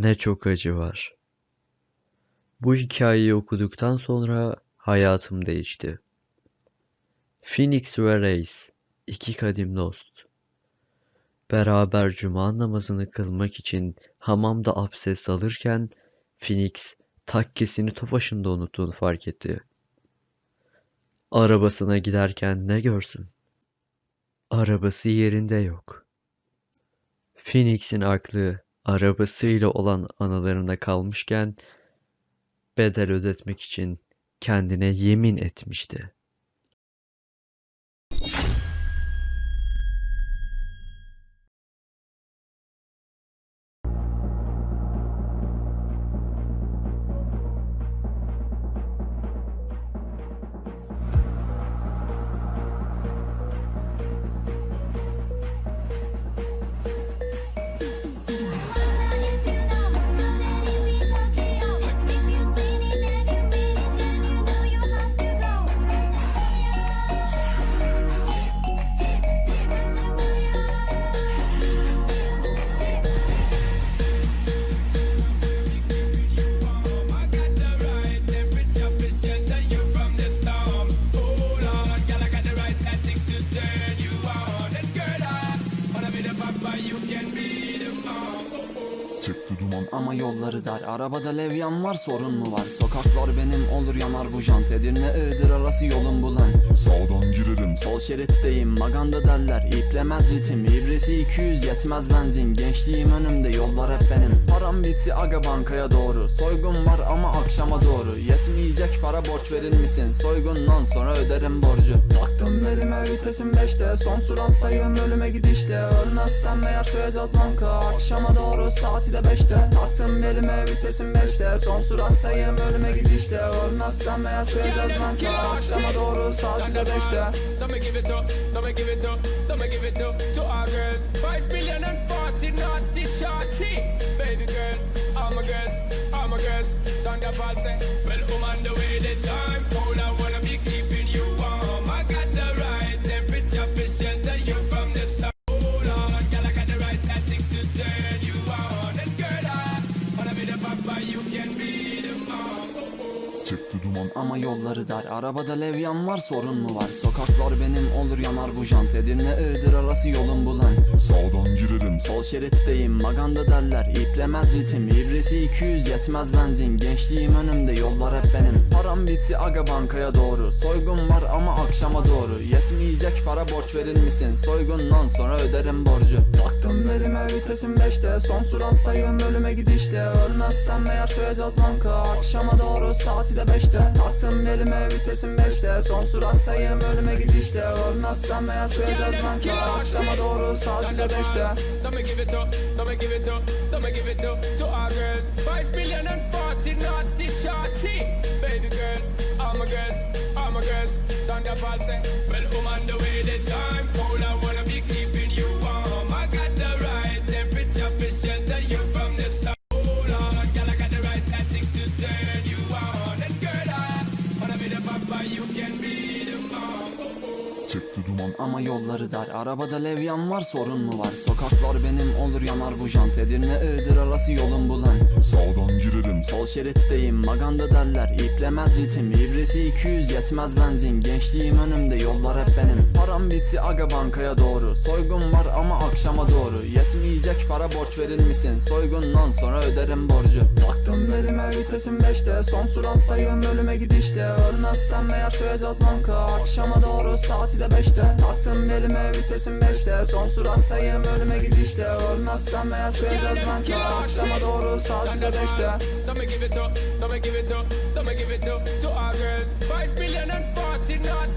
ne çok acı var. Bu hikayeyi okuduktan sonra hayatım değişti. Phoenix ve Reis, iki kadim dost. Beraber cuma namazını kılmak için hamamda abdest alırken Phoenix takkesini Tofaş'ında unuttuğunu fark etti. Arabasına giderken ne görsün? Arabası yerinde yok. Phoenix'in aklı arabasıyla olan anılarında kalmışken bedel ödetmek için kendine yemin etmişti. Ama yolları dar. Arabada levyan var sorun mu var? Sokaklar benim olur yanar bu jant. Edirne Iğdır arası yolun bulan Sağdan girelim Sol şeritteyim maganda derler. İplemez ritim. İbresi 200 yetmez benzin. Gençliğim önümde yollar hep benim. Param bitti aga bankaya doğru. Soygun var ama akşama doğru. Yetmeyecek para borç verir misin? Soygundan sonra öderim borcu. Taktım belime vitesim 5'te Son surattayım ölüme gidişte. Ölmezsem eğer söyleyeceğiz banka. Akşama doğru saati de 5'te Taktım belime vitesim 5'te Son surattayım ölüme gidişte Ölmezsem eğer söyleyeceğiz banka Akşama doğru saati de 5'te Some give it up, some give it up, some give it up to our girls. Five billion and forty naughty shorty. Baby girl, all my girls, all my girls. Shonda Paul say, well, I'm on the way the time cold. I wanna be keeping Çıktı duman. Ama yolları dar. Arabada levyan var sorun mu var? Sokaklar benim olur yanar bu jant. Edirne Iğdır arası yolun bulan Sağdan girelim Sol şeritteyim maganda derler. İplemez ritim. İbresi 200 yetmez benzin. Gençliğim önümde yollar hep benim. Param bitti aga bankaya doğru. Soygun var ama akşama doğru. Yetmeyecek para borç verir misin? Soygundan sonra öderim borcu. Taktım belime vitesim 5'te Son surattayım ölüme gidişte. Ölmezsem eğer söyleyeceğiz banka. Akşama doğru saati de 5'te Taktım belime vitesim 5'te Son surattayım ölüme gidişte. Ölmezsem eğer söyleyeceğiz banka. Akşama doğru saati de 5'te Some give it up, some give it up, some give it up to our girls. Five billion and forty naughty shorty. Baby girl, all my girls, all my girls. Shonda Paul say, well, I'm on the way the time cold. I wanna be keeping Çıktı duman Ama yolları dar. Arabada levyan var sorun mu var? Sokaklar benim olur yanar bu jant. Edirne Iğdır arası yolun bulan Sağdan girelim Sol şeritteyim maganda derler. İplemez ritim ibresi 200 yetmez benzin. Gençliğim önümde yollar hep benim. Param bitti aga bankaya doğru. Soygun var ama akşama doğru Yetmeyecek para borç verir misin? Soygundan sonra öderim borcu. Taktım belime vitesim 5'te Son surattayım ölüme gidişte. Ölmezsem eğer söyleyeceğiz banka. Akşama doğru saati de 5'te Taktım belime vitesim 5'te Son surattayım ölüme gidişte. Ölmezsem eğer söyleyeceğiz banka. Akşama doğru saati de 5'te Some give it up, some give it up, some give it up to our girls. Five billion and forty naughty